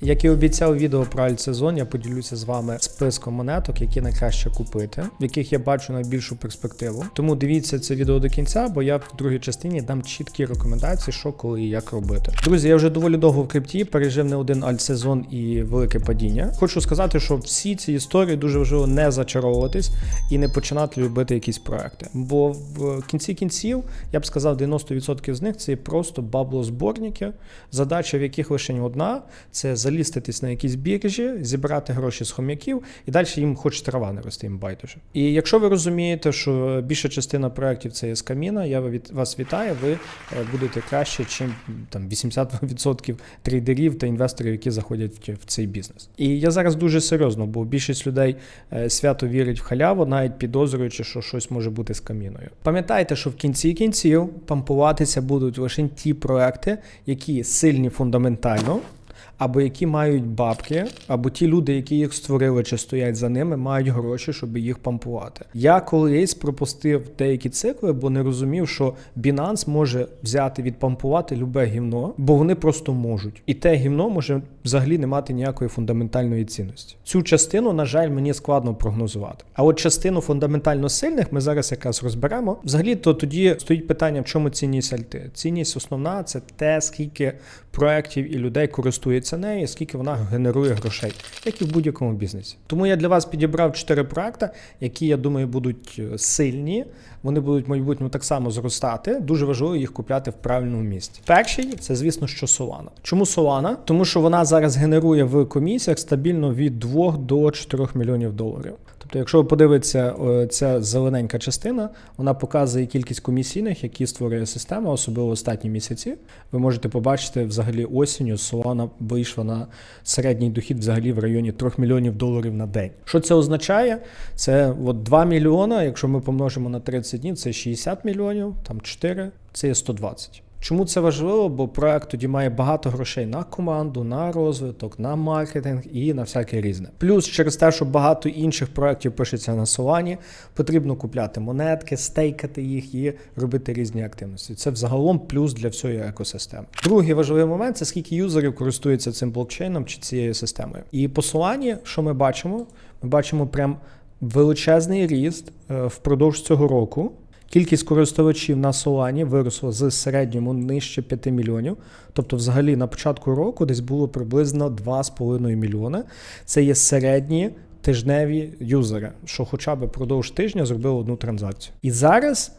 Як і обіцяв відео про альтсезон, я поділюся з вами списком монеток, які найкраще купити, в яких я бачу найбільшу перспективу. Тому дивіться це відео до кінця, бо я в другій частині дам чіткі рекомендації, що коли і як робити. Друзі, я вже доволі довго в крипті, пережив не один альтсезон і велике падіння. Хочу сказати, що всі ці історії дуже важливо не зачаровуватись і не починати любити якісь проекти. Бо в кінці кінців я б сказав, 90% з них це просто баблозборники, задача в яких лише одна це заліститись на якісь біржі, зібрати гроші з хом'яків, і далі їм хоч трава не рости, їм байдуже. І якщо ви розумієте, що більша частина проєктів це є з каміна, я вас вітаю. Ви е, будете краще, ніж там 80% трейдерів та інвесторів, які заходять в цей бізнес. І я зараз дуже серйозно, бо більшість людей е, свято вірить в халяву, навіть підозрюючи, що щось може бути з каміною. Пам'ятайте, що в кінці кінців пампуватися будуть лише ті проекти, які сильні фундаментально. Або які мають бабки, або ті люди, які їх створили чи стоять за ними, мають гроші, щоб їх пампувати. Я колись пропустив деякі цикли, бо не розумів, що Binance може взяти відпампувати любе гівно, бо вони просто можуть. І те гівно може взагалі не мати ніякої фундаментальної цінності. Цю частину, на жаль, мені складно прогнозувати. А от частину фундаментально сильних ми зараз якраз розберемо. Взагалі, то тоді стоїть питання, в чому цінність альти. Цінність основна це те, скільки проєктів і людей користується нею, неї, скільки вона генерує грошей, як і в будь-якому бізнесі. Тому я для вас підібрав чотири проекти, які я думаю будуть е, сильні. Вони будуть в майбутньому так само зростати. Дуже важливо їх купляти в правильному місці. Перший це, звісно, що Solana. Чому Solana? Тому що вона зараз генерує в комісіях стабільно від 2 до 4 мільйонів доларів. Тобто, якщо ви подивитеся, е, ця зелененька частина, вона показує кількість комісійних, які створює система, особливо останні місяці. Ви можете побачити взагалі осінню Solana вийшла на середній дохід взагалі в районі 3 мільйонів доларів на день. Що це означає? Це от 2 мільйона, якщо ми помножимо на 30 днів, це 60 мільйонів, там 4, це є 120. Чому це важливо? Бо проект тоді має багато грошей на команду, на розвиток, на маркетинг і на всяке різне. Плюс через те, що багато інших проєктів пишеться на Solana, потрібно купляти монетки, стейкати їх і робити різні активності. Це взагалом плюс для всієї екосистеми. Другий важливий момент це скільки юзерів користуються цим блокчейном чи цією системою. І по Solana, що ми бачимо? Ми бачимо прям величезний ріст е, впродовж цього року. Кількість користувачів на Solana виросла з середньому нижче 5 мільйонів. Тобто, взагалі, на початку року десь було приблизно 2,5 мільйони. Це є середні тижневі юзери, що хоча б продовж тижня зробили одну транзакцію. І зараз.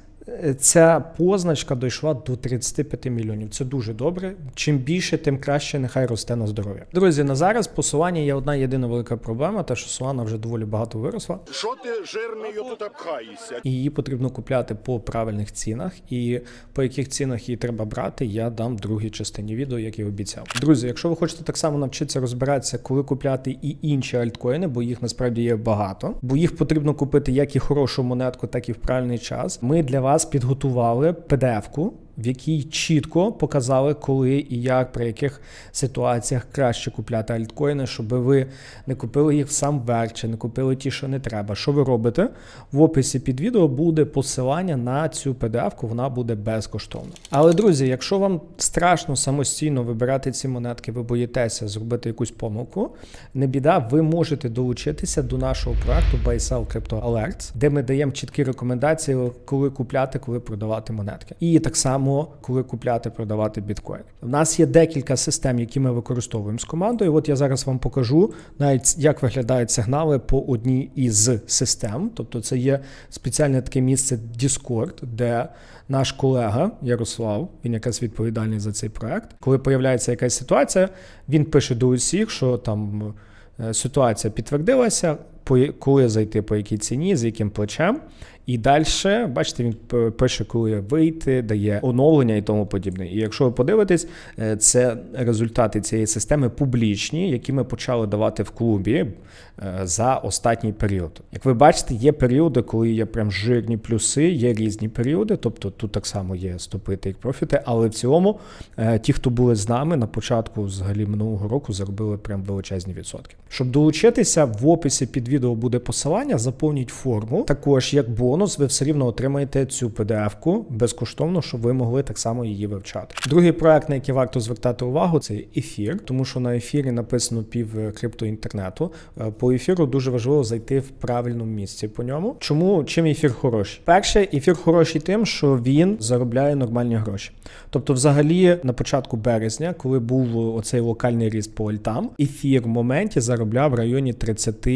Ця позначка дійшла до 35 мільйонів. Це дуже добре. Чим більше, тим краще нехай росте на здоров'я. Друзі, на зараз по Solana є одна єдина велика проблема, те, що Solana вже доволі багато виросла. Що ти жирний тут обхаєшся? Її потрібно купляти по правильних цінах, і по яких цінах її треба брати, я дам другій частині відео, як і обіцяв. Друзі, якщо ви хочете так само навчитися розбиратися, коли купляти і інші альткоїни, бо їх насправді є багато, бо їх потрібно купити як і хорошу монетку, так і в правильний час. Ми для вас підготували PDF-ку, в якій чітко показали, коли і як, при яких ситуаціях краще купляти альткоїни, щоб ви не купили їх сам верх, не купили ті, що не треба. Що ви робите? В описі під відео буде посилання на цю PDF-ку, вона буде безкоштовна. Але, друзі, якщо вам страшно самостійно вибирати ці монетки, ви боїтеся зробити якусь помилку, не біда, ви можете долучитися до нашого проекту Buy Sell Crypto Alerts, де ми даємо чіткі рекомендації, коли купляти, коли продавати монетки. І так само, коли купляти, продавати біткоін. У нас є декілька систем, які ми використовуємо з командою. От я зараз вам покажу навіть як виглядають сигнали по одній із систем. Тобто, це є спеціальне таке місце Discord, де наш колега Ярослав, він якраз відповідальний за цей проект. Коли появляється якась ситуація, він пише до усіх, що там е, ситуація підтвердилася, по коли зайти по якій ціні, з яким плечем. І далі, бачите, він пише, коли вийти, дає оновлення і тому подібне. І якщо ви подивитесь, е, це результати цієї системи публічні, які ми почали давати в клубі е, за останній період. Як ви бачите, є періоди, коли є прям жирні плюси, є різні періоди. Тобто тут так само є стопи та профіти, але в цілому е, ті, хто були з нами на початку взагалі минулого року, заробили прям величезні відсотки. Щоб долучитися в описі під відео буде посилання, заповніть форму. Також як бонус, ви все рівно отримаєте цю PDF-ку безкоштовно, щоб ви могли так само її вивчати. Другий проект, на який варто звертати увагу, це ефір, тому що на ефірі написано пів е, криптоінтернету. Е, По ефіру дуже важливо зайти в правильному місці по ньому. Чому чим ефір хороший? Перше, ефір хороший тим, що він заробляє нормальні гроші. Тобто, взагалі, на початку березня, коли був оцей локальний ріст по альтам, ефір в моменті заробляв в районі 30,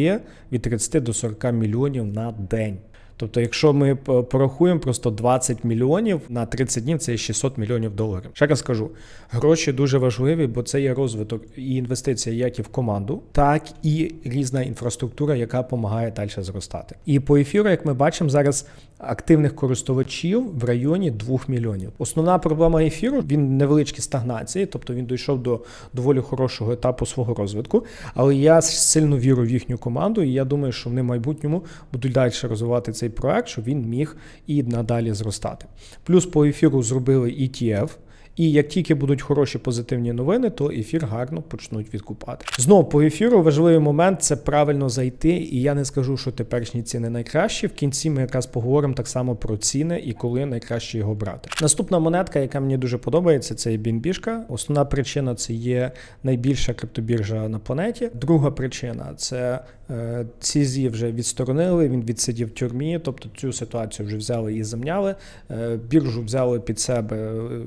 від 30 до 40 мільйонів на день. Тобто, якщо ми порахуємо просто 20 мільйонів на 30 днів, це є 600 мільйонів доларів. Ще раз скажу, гроші дуже важливі, бо це є розвиток і інвестиція як і в команду, так і різна інфраструктура, яка допомагає далі зростати. І по ефіру, як ми бачимо, зараз активних користувачів в районі 2 мільйонів. Основна проблема ефіру він невеличкі стагнації, тобто він дійшов до доволі хорошого етапу свого розвитку. Але я сильно вірю в їхню команду, і я думаю, що вони в майбутньому будуть далі розвивати цей проект, щоб він міг і надалі зростати. Плюс по ефіру зробили ETF. І як тільки будуть хороші позитивні новини, то ефір гарно почнуть відкупати. Знову по ефіру важливий момент це правильно зайти. І я не скажу, що теперішні ціни найкращі. В кінці ми якраз поговоримо так само про ціни і коли найкраще його брати. Наступна монетка, яка мені дуже подобається, це BNB. Основна причина це є найбільша криптобіржа на планеті. Друга причина це е, CZ вже відсторонили. Він відсидів в тюрмі, тобто цю ситуацію вже взяли і замняли. Е, Біржу взяли під себе е,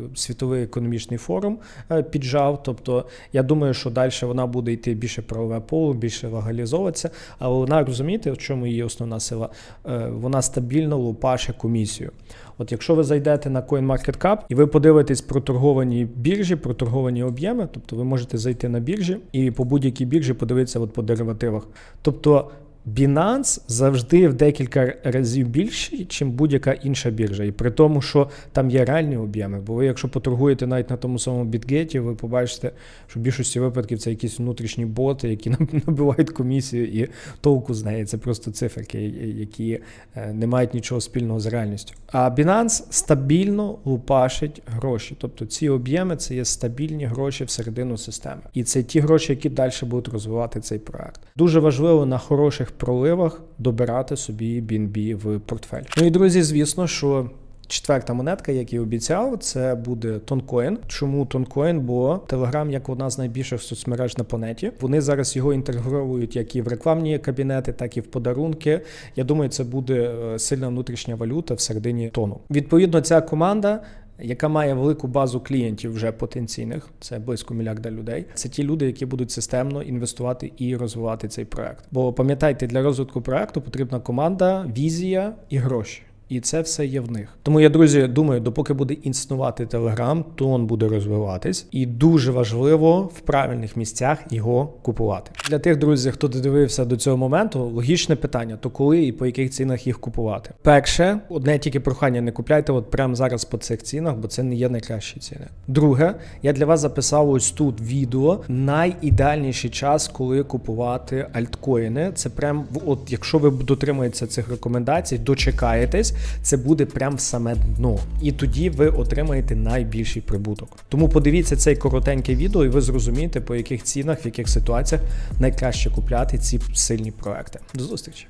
світовий економічний форум, е, піджав. Тобто, я думаю, що далі вона буде йти більше правове поле, більше легалізовуватися. Але вона розумієте, в чому її основна сила? Е, Вона стабільно лупаше комісію. От якщо ви зайдете на CoinMarketCap і ви подивитесь про торговані біржі, про торговані об'єми, тобто ви можете зайти на біржі і по будь-якій біржі подивитися от по деривативах. Тобто Binance завжди в декілька разів більший, ніж будь-яка інша біржа. І при тому, що там є реальні об'єми. Бо ви, якщо поторгуєте навіть на тому самому BitGet, ви побачите, що в більшості випадків це якісь внутрішні боти, які набивають комісію і толку з неї. Це просто циферки, які е, не мають нічого спільного з реальністю. А Binance стабільно лупашить гроші. Тобто ці об'єми це є стабільні гроші всередину системи. І це ті гроші, які далі будуть розвивати цей проект. Дуже важливо на хороших проливах добирати собі BNB в портфель. Ну і друзі, звісно, що. Четверта монетка, як і обіцяв, це буде Тонкоін. Чому Тонкоін? Бо Telegram, як одна з найбільших соцмереж на планеті, вони зараз його інтегрують як і в рекламні кабінети, так і в подарунки. Я думаю, це буде е, сильна внутрішня валюта всередині тону. Відповідно, ця команда. Яка має велику базу клієнтів вже потенційних, це близько мільярда людей. Це ті люди, які будуть системно інвестувати і розвивати цей проект. Бо пам'ятайте, для розвитку проекту потрібна команда, візія і гроші. І це все є в них. Тому я, друзі, думаю, допоки буде існувати Telegram, то він буде розвиватись, і дуже важливо в правильних місцях його купувати. Для тих друзів, хто додивився до цього моменту, логічне питання: то коли і по яких цінах їх купувати? Перше, одне тільки прохання не купляйте от прямо зараз по цих цінах, бо це не є найкращі ціни. Друге, я для вас записав ось тут відео найідеальніший час, коли купувати альткоїни. Це прям от, якщо ви дотримуєтеся цих рекомендацій, дочекаєтесь, це буде прям в саме дно. І тоді ви отримаєте найбільший прибуток. Тому подивіться цей коротеньке відео, і ви зрозумієте, по яких цінах, в яких ситуаціях найкраще купляти ці сильні проекти. До зустрічі!